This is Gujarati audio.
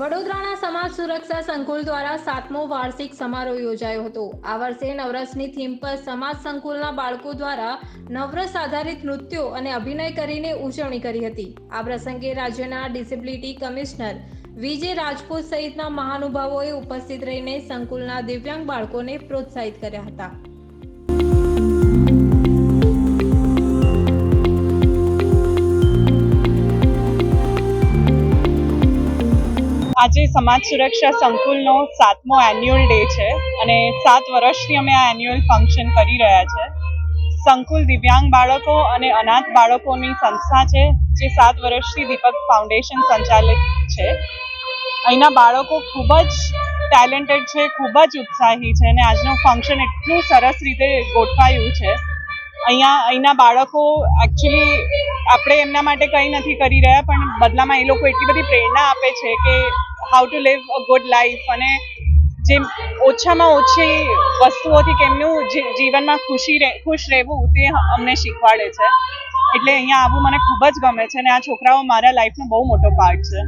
વડોદરાના સમાજ સુરક્ષા સંકુલ દ્વારા સાતમો વાર્ષિક સમારોહ યોજાયો હતો. આ વર્ષે નવરસની થીમ પર સમાજ સંકુલના બાળકો દ્વારા નવરસ આધારિત નૃત્યો અને અભિનય કરીને ઉજવણી કરી હતી. આ પ્રસંગે રાજ્યના ડિસેબિલિટી કમિશનર વિજય રાજપૂત સહિતના મહાનુભાવોએ ઉપસ્થિત રહીને સંકુલના દિવ્યાંગ બાળકોને પ્રોત્સાહિત કર્યા હતા. આજે સમાજ સુરક્ષા સંકુલનો સાતમો એન્યુઅલ ડે છે અને સાત વર્ષથી અમે આ એન્યુઅલ ફંક્શન કરી રહ્યા છે. સંકુલ દિવ્યાંગ બાળકો અને અનાથ બાળકોની સંસ્થા છે, જે સાત વર્ષથી દીપક ફાઉન્ડેશન સંચાલિત છે. અહીંના બાળકો ખૂબ જ ટેલેન્ટેડ છે, ખૂબ જ ઉત્સાહી છે અને આજનું ફંક્શન એટલું સરસ રીતે ગોઠવાયું છે અહીંયા, અહીંના બાળકો એકચ્યુઅલી આપણે એમના માટે કંઈ નથી કરી રહ્યા, પણ બદલામાં એ લોકો એટલી બધી પ્રેરણા આપે છે કે how to live a good life અને જે ઓછામાં ઓછી વસ્તુઓથી કેમનું જીવનમાં ખુશી ખુશ રહેવું તે અમને શીખવાડે છે. એટલે અહીંયા આવવું મને ખૂબ જ ગમે છે અને આ છોકરાઓ મારા લાઈફનો બહુ મોટો પાર્ટ છે.